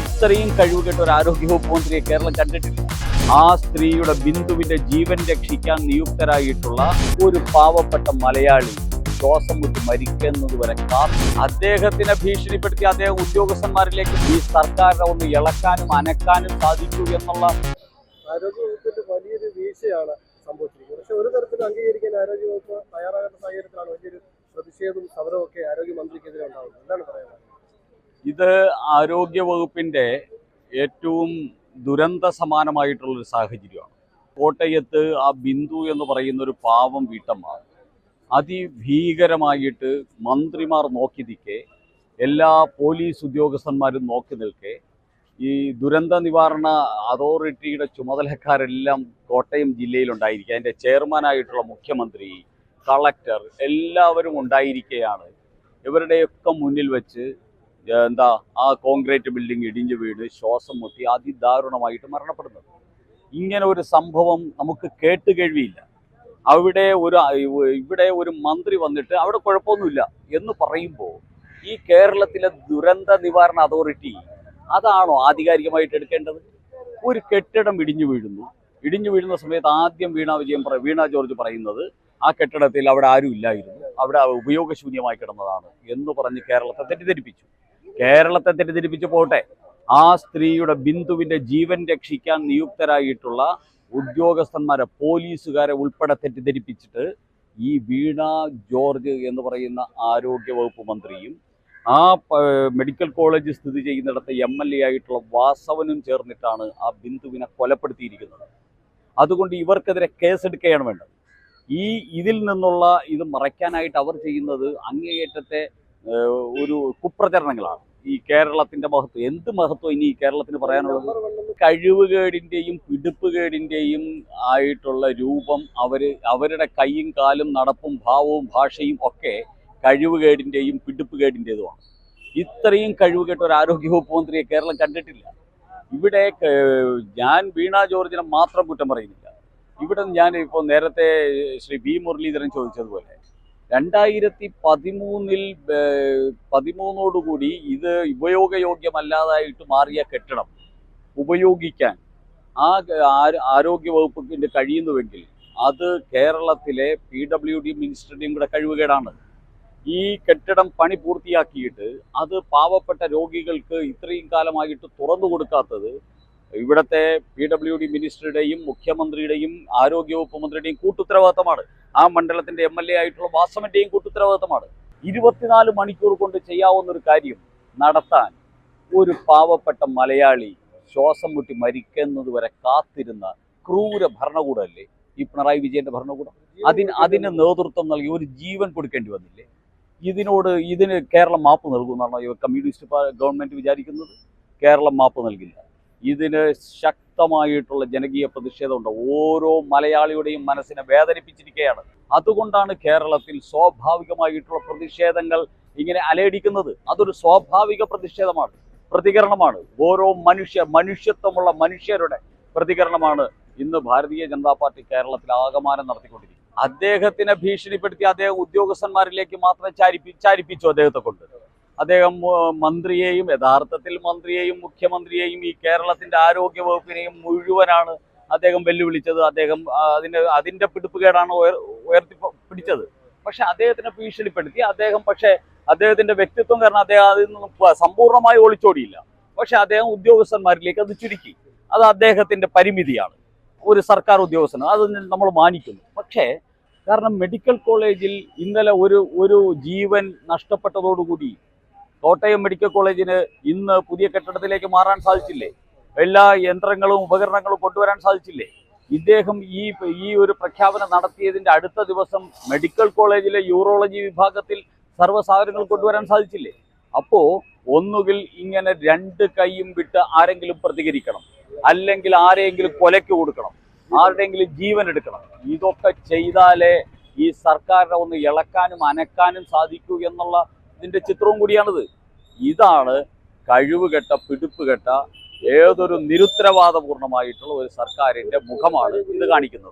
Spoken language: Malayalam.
ഇത്രയും കഴിവുകെട്ട ഒരു ആരോഗ്യവകുപ്പ് മന്ത്രിയെ കേരളം കണ്ടിട്ടില്ല. ആ സ്ത്രീയുടെ ബിന്ദുവിന്റെ ജീവൻ രക്ഷിക്കാൻ നിയുക്തരായിട്ടുള്ള ഒരു പാവപ്പെട്ട മലയാളി ശ്വാസം വിട്ട് മരിക്കുന്നത് വരെ അദ്ദേഹത്തിനെ ഭീഷണിപ്പെടുത്തി അദ്ദേഹം ഉദ്യോഗസ്ഥന്മാരിലേക്ക് ഈ സർക്കാരിനെ ഒന്ന് ഇളക്കാനും അനക്കാനും സാധിക്കൂ എന്നുള്ള ആരോഗ്യവകുപ്പിന്റെ വലിയൊരു വീഴ്ചയാണ് സംഭവിച്ചിരിക്കുന്നത്. പക്ഷെ ഒരു തരത്തിലും അംഗീകരിക്കാൻ ആരോഗ്യവകുപ്പ് തയ്യാറാകാത്ത സാഹചര്യത്തിലാണ് വലിയൊരു പ്രതിഷേധവും സമരവും ഒക്കെ ആരോഗ്യമന്ത്രിക്കെതിരെ ഉണ്ടാകുന്നത്. എന്താണ് പറയുന്നത് ഇത് ആരോഗ്യ വകുപ്പിന്റെ ഏറ്റവും ദുരന്ത സമാനമായിട്ടുള്ളൊരു സാഹചര്യമാണ്. കോട്ടയത്ത് ആ ബിന്ദു എന്ന് പറയുന്ന ഒരു പാവം വീട്ടമ്മ അതിഭീകരമായിട്ട് മന്ത്രിമാർ നോക്കി നിൽക്കെ എല്ലാ പോലീസ് ഉദ്യോഗസ്ഥന്മാരും നോക്കി നിൽക്കെ ഈ ദുരന്ത നിവാരണ അതോറിറ്റിയുടെ ചുമതലക്കാരെല്ലാം കോട്ടയം ജില്ലയിലുണ്ടായിരിക്കുക അതിന്റെ ചെയർമാനായിട്ടുള്ള മുഖ്യമന്ത്രി കളക്ടർ എല്ലാവരും ഉണ്ടായിരിക്കുകയാണ് ഇവരുടെയൊക്കെ മുന്നിൽ വെച്ച് എന്താ ആ കോൺക്രീറ്റ് ബിൽഡിംഗ് ഇടിഞ്ഞു വീണ് ശ്വാസം മുട്ടി അതിദാരുണമായിട്ട് മരണപ്പെടുന്നത്. ഇങ്ങനെ ഒരു സംഭവം നമുക്ക് കേട്ടുകേഴ്വിയില്ല അവിടെ ഒരു ഇവിടെ ഒരു മന്ത്രി വന്നിട്ട് അവിടെ കുഴപ്പമൊന്നുമില്ല എന്ന് പറയുമ്പോൾ ഈ കേരളത്തിലെ ദുരന്ത നിവാരണ അതോറിറ്റി അതാണോ ആധികാരികമായിട്ട് എടുക്കേണ്ടത്? ഒരു കെട്ടിടം ഇടിഞ്ഞു വീഴുന്നു. ഇടിഞ്ഞു വീഴുന്ന സമയത്ത് ആദ്യം വീണ വിജയം വീണ ജോർജ് പറയുന്നത് ആ കെട്ടിടത്തിൽ അവിടെ ആരും ഇല്ലായിരുന്നു. അവിടെ ഉപയോഗശൂന്യമായി കിടന്നതാണ് എന്ന് പറഞ്ഞ് കേരളത്തെ തെറ്റിദ്ധരിപ്പിച്ചു. കേരളത്തെ തെറ്റിദ്ധരിപ്പിച്ചു പോട്ടെ. ആ സ്ത്രീയുടെ ബിന്ദുവിന്റെ ജീവൻ രക്ഷിക്കാൻ നിയുക്തരായിട്ടുള്ള ഉദ്യോഗസ്ഥന്മാരെ പോലീസുകാരെ ഉൾപ്പെടെ തെറ്റിദ്ധരിപ്പിച്ചിട്ട് ഈ വീണ ജോർജ് എന്ന് പറയുന്ന ആരോഗ്യ വകുപ്പ് മന്ത്രിയും ആ മെഡിക്കൽ കോളേജ് സ്ഥിതി ചെയ്യുന്നിടത്ത് എം എൽ എ ആയിട്ടുള്ള വാസവനും ചേർന്നിട്ടാണ് ആ ബിന്ദുവിനെ കൊലപ്പെടുത്തിയിരിക്കുന്നത്. അതുകൊണ്ട് ഇവർക്കെതിരെ കേസെടുക്കുകയാണ് വേണ്ടത്. ഈ ഇതിൽ നിന്നുള്ള ഇത് മറയ്ക്കാനായിട്ട് അവർ ചെയ്യുന്നത് അങ്ങേയറ്റത്തെ ഒരു കുപ്രചരണങ്ങളാണ്. ഈ കേരളത്തിന്റെ മഹത്വം. എന്ത് മഹത്വം ഇനി കേരളത്തിന് പറയാനുള്ളത്? കഴിവുകേടിന്റെയും പിടിപ്പുകേടിന്റെയും ആയിട്ടുള്ള രൂപം അവർ അവരുടെ കൈയും കാലും നടപ്പും ഭാവവും ഭാഷയും ഒക്കെ കഴിവുകേടിന്റെയും പിടിപ്പുകേടിന്റെതുമാണ് ഇത്രയും കഴിവുകെട്ട ഒരു ആരോഗ്യവകുപ്പ് മന്ത്രിയെ കേരളം കണ്ടിട്ടില്ല. ഇവിടെ ഞാൻ വീണ ജോർജിനെ മാത്രം കുറ്റം പറയുന്നില്ല. ഇവിടെ ഞാൻ ഇപ്പോൾ നേരത്തെ ശ്രീ ബി മുരളീധരൻ ചോദിച്ചതുപോലെ രണ്ടായിരത്തി പതിമൂന്നിൽ പതിമൂന്നോടുകൂടി ഇത് ഉപയോഗയോഗ്യമല്ലാതായിട്ട് മാറിയ കെട്ടിടം ഉപയോഗിക്കാൻ ആ ആരോഗ്യ വകുപ്പിന്റെ കഴിയുന്നുവെങ്കിൽ അത് കേരളത്തിലെ പി ഡബ്ല്യു ഡി മിനിസ്റ്ററുടെയും കൂടെ കഴിവുകേടാണ്. ഈ കെട്ടിടം പണി പൂർത്തിയാക്കിയിട്ട് അത് പാവപ്പെട്ട രോഗികൾക്ക് ഇത്രയും കാലമായിട്ട് തുറന്നു കൊടുക്കാത്തത് ഇവിടത്തെ പി ഡബ്ല്യു ഡി മിനിസ്റ്ററുടെയും മുഖ്യമന്ത്രിയുടെയും ആരോഗ്യവകുപ്പ് മന്ത്രിയുടെയും കൂട്ടുത്തരവാദിത്തമാണ്. ആ മണ്ഡലത്തിന്റെ എം എൽ എ ആയിട്ടുള്ള വാസവന്റെയും കൂട്ടുത്തരവാദിത്തമാണ്. ഇരുപത്തിനാല് മണിക്കൂർ കൊണ്ട് ചെയ്യാവുന്ന ഒരു കാര്യം നടത്താൻ ഒരു പാവപ്പെട്ട മലയാളി ശ്വാസം മുട്ടി മരിക്കുന്നത് വരെ കാത്തിരുന്ന ക്രൂര ഭരണകൂടമല്ലേ ഈ പിണറായി വിജയന്റെ ഭരണകൂടം. അതിന് അതിന് നേതൃത്വം നൽകി ഒരു ജീവൻ കൊടുക്കേണ്ടി വന്നില്ലേ? ഇതിനോട് ഇതിന് കേരളം മാപ്പ് നൽകുമെന്നാണോ കമ്മ്യൂണിസ്റ്റ് ഗവൺമെന്റ് വിചാരിക്കുന്നത്? കേരളം മാപ്പ് നൽകില്ല. ഇതിന് ശക്തമായിട്ടുള്ള ജനകീയ പ്രതിഷേധമുണ്ട്. ഓരോ മലയാളിയുടെയും മനസ്സിനെ വേദനിപ്പിച്ചിരിക്കുകയാണ്. അതുകൊണ്ടാണ് കേരളത്തിൽ സ്വാഭാവികമായിട്ടുള്ള പ്രതിഷേധങ്ങൾ ഇങ്ങനെ അലയടിക്കുന്നത്. അതൊരു സ്വാഭാവിക പ്രതിഷേധമാണ് പ്രതികരണമാണ്. ഓരോ മനുഷ്യ മനുഷ്യത്വമുള്ള മനുഷ്യരുടെ പ്രതികരണമാണ് ഇന്ന് ഭാരതീയ ജനതാ പാർട്ടി കേരളത്തിൽ ആകമാനം നടത്തിക്കൊണ്ടിരിക്കുന്നത്. അദ്ദേഹത്തിനെ ഭീഷണിപ്പെടുത്തി അദ്ദേഹം ഉദ്യോഗസ്ഥന്മാരിലേക്ക് മാത്രം ചാരിപ്പി ചാരിപ്പിച്ചു അദ്ദേഹത്തെ കൊണ്ട്. അദ്ദേഹം മന്ത്രിയെയും യഥാർത്ഥത്തിൽ മന്ത്രിയെയും മുഖ്യമന്ത്രിയെയും ഈ കേരളത്തിന്റെ ആരോഗ്യ വകുപ്പിനെയും മുഴുവനാണ് അദ്ദേഹം വെല്ലുവിളിച്ചത്. അദ്ദേഹം അതിന്റെ അതിന്റെ പിടിപ്പുകേടാണ് ഉയർത്തി പിടിച്ചത്. പക്ഷെ അദ്ദേഹത്തിനെ ഭീഷണിപ്പെടുത്തി. അദ്ദേഹം പക്ഷേ അദ്ദേഹത്തിന്റെ വ്യക്തിത്വം കാരണം അദ്ദേഹം അതിൽ നിന്ന് സമ്പൂർണമായി ഒളിച്ചോടിയില്ല. പക്ഷെ അദ്ദേഹം ഉദ്യോഗസ്ഥന്മാരിലേക്ക് അത് ചുരുക്കി. അത് അദ്ദേഹത്തിന്റെ പരിമിതിയാണ്. ഒരു സർക്കാർ ഉദ്യോഗസ്ഥന് അത് നമ്മൾ മാനിക്കുന്നു. പക്ഷേ കാരണം മെഡിക്കൽ കോളേജിൽ ഇന്നലെ ഒരു ഒരു ജീവൻ നഷ്ടപ്പെട്ടതോടുകൂടി കോട്ടയം മെഡിക്കൽ കോളേജിന് ഇന്ന് പുതിയ കെട്ടിടത്തിലേക്ക് മാറാൻ സാധിച്ചില്ലേ? എല്ലാ യന്ത്രങ്ങളും ഉപകരണങ്ങളും കൊണ്ടുവരാൻ സാധിച്ചില്ലേ? ഇദ്ദേഹം ഈ ഈ ഒരു പ്രഖ്യാപനം നടത്തിയതിന്റെ അടുത്ത ദിവസം മെഡിക്കൽ കോളേജിലെ യൂറോളജി വിഭാഗത്തിൽ സർവസാധനങ്ങൾ കൊണ്ടുവരാൻ സാധിച്ചില്ലേ? അപ്പോൾ ഒന്നുകിൽ ഇങ്ങനെ രണ്ട് കൈയും വിട്ട് ആരെങ്കിലും പ്രതികരിക്കണം അല്ലെങ്കിൽ ആരെങ്കിലും കൊലയ്ക്ക് കൊടുക്കണം ആരുടെയെങ്കിലും ജീവൻ എടുക്കണം. ഇതൊക്കെ ചെയ്താലേ ഈ സർക്കാരിനെ ഒന്ന് ഇളക്കാനും അനക്കാനും സാധിക്കൂ എന്നുള്ള ഇതിന്റെ ചിത്രവും കൂടിയാണിത്. ഇതാണ് കഴിവുകെട്ട പിടിപ്പുകെട്ട ഏതൊരു നിരുത്തരവാദപൂർണമായിട്ടുള്ള ഒരു സർക്കാരിന്റെ മുഖമാണ് ഇത് കാണിക്കുന്നത്.